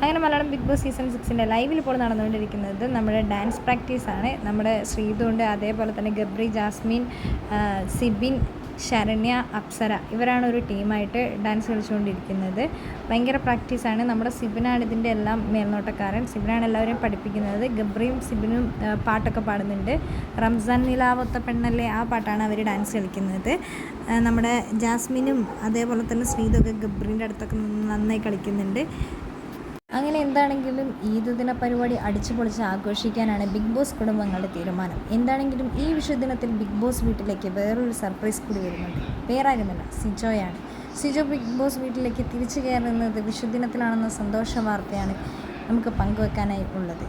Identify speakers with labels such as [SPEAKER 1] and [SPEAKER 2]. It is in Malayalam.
[SPEAKER 1] അങ്ങനെ മലയാളം ബിഗ് ബോസ് സീസൺ സിക്സിന്റെ ലൈവിൽ ഇപ്പോൾ നടന്നുകൊണ്ടിരിക്കുന്നത് നമ്മുടെ ഡാൻസ് പ്രാക്ടീസാണ്. നമ്മുടെ ശ്രീതുണ്ട് അതേപോലെ തന്നെ ഗബ്രി ജാസ്മിൻ സിബിൻ ശരണ്യ അപ്സര ഇവരാണ് ഒരു ടീമായിട്ട് ഡാൻസ് കളിച്ചുകൊണ്ടിരിക്കുന്നത്. ഭയങ്കര പ്രാക്ടീസാണ്. നമ്മുടെ സിബിനാണ് ഇതിന്റെ എല്ലാം മേൽനോട്ടക്കാരൻ. സിബിനാണ് എല്ലാവരെയും പഠിപ്പിക്കുന്നത്. ഗബ്രിയും സിബിനും പാട്ടൊക്കെ പാടുന്നുണ്ട്. റംസാൻ നിലാവത്ത പെണ്ണല്ലേ ആ പാട്ടാണ് അവർ ഡാൻസ് കളിക്കുന്നത്. നമ്മുടെ ജാസ്മിനും അതേപോലെ തന്നെ ശ്രീതൊക്കെ ഗബ്രീന്റെ അടുത്തൊക്കെ നിന്ന് നന്നായി കളിക്കുന്നുണ്ട്. അങ്ങനെ എന്താണെങ്കിലും ഈദ് ദിന പരിപാടി അടിച്ചു പൊളിച്ച് ആഘോഷിക്കാനാണ് ബിഗ് ബോസ് കുടുംബങ്ങളുടെ തീരുമാനം. എന്താണെങ്കിലും ഈ വിഷുദിനത്തിൽ ബിഗ് ബോസ് വീട്ടിലേക്ക് വേറൊരു സർപ്രൈസ് കൂടി വരുന്നുണ്ട്. വേറായിരുന്നില്ല സിജോയാണ്. സിജോ ബിഗ് ബോസ് വീട്ടിലേക്ക് തിരിച്ചു കയറുന്നത് വിഷുദിനത്തിലാണെന്ന സന്തോഷ വാർത്തയാണ് നമുക്ക് പങ്കുവെക്കാനായി ഉള്ളത്.